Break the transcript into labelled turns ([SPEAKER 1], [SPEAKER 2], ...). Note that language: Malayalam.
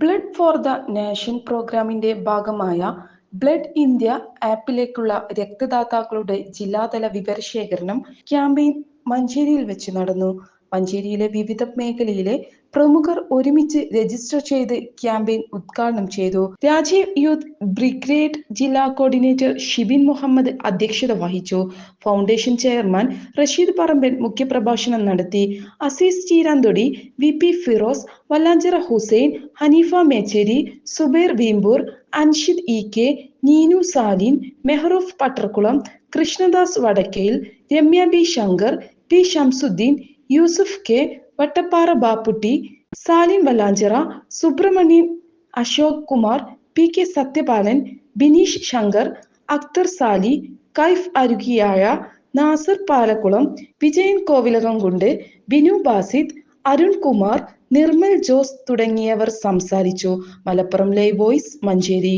[SPEAKER 1] ബ്ലഡ് ഫോർ ദ നേഷൻ പ്രോഗ്രാമിന്റെ ഭാഗമായ ബ്ലഡ് ഇന്ത്യ ആപ്പിലേക്കുള്ള രക്തദാതാക്കളുടെ ജില്ലാതല വിവരശേഖരണം ക്യാമ്പയിൻ മഞ്ചേരിയിൽ വെച്ച് നടന്നു. മഞ്ചേരിയിലെ വിവിധ മേഖലയിലെ പ്രമുഖർ ഒരുമിച്ച് രജിസ്റ്റർ ചെയ്ത് ക്യാമ്പയിൻ ഉദ്ഘാടനം ചെയ്തു. രാജീവ് യൂത്ത് ബ്രിഗേഡ് ജില്ലാ കോർഡിനേറ്റർ ഷിബിൻ മുഹമ്മദ് അധ്യക്ഷത വഹിച്ചു. ഫൗണ്ടേഷൻ ചെയർമാൻ റഷീദ് പറമ്പൻ മുഖ്യപ്രഭാഷണം നടത്തി. Azeez Cheeranthodi V P Firoz Vallanchira Hussain Haneefa Mecheri Zubair Veempur Anshid E K Neenu Salin Mehroof Pattarkulam Krishnadas Vadakkayil Ramya B Shankar P Shamsuddin Yusuf K. Vattappara Bapputty Salim Vallanchira Subrahmanyan Ashok Kumar P K Sathyapalan Bineesh Shankar Akhtar Sali Kaif അരുകിയായ Nasar Palakkulam Vijayan Kovilakamkundu Binu Basid Arun Kumar Nirmal Jose തുടങ്ങിയവർ സംസാരിച്ചു. Malappuram live voice Manjeri.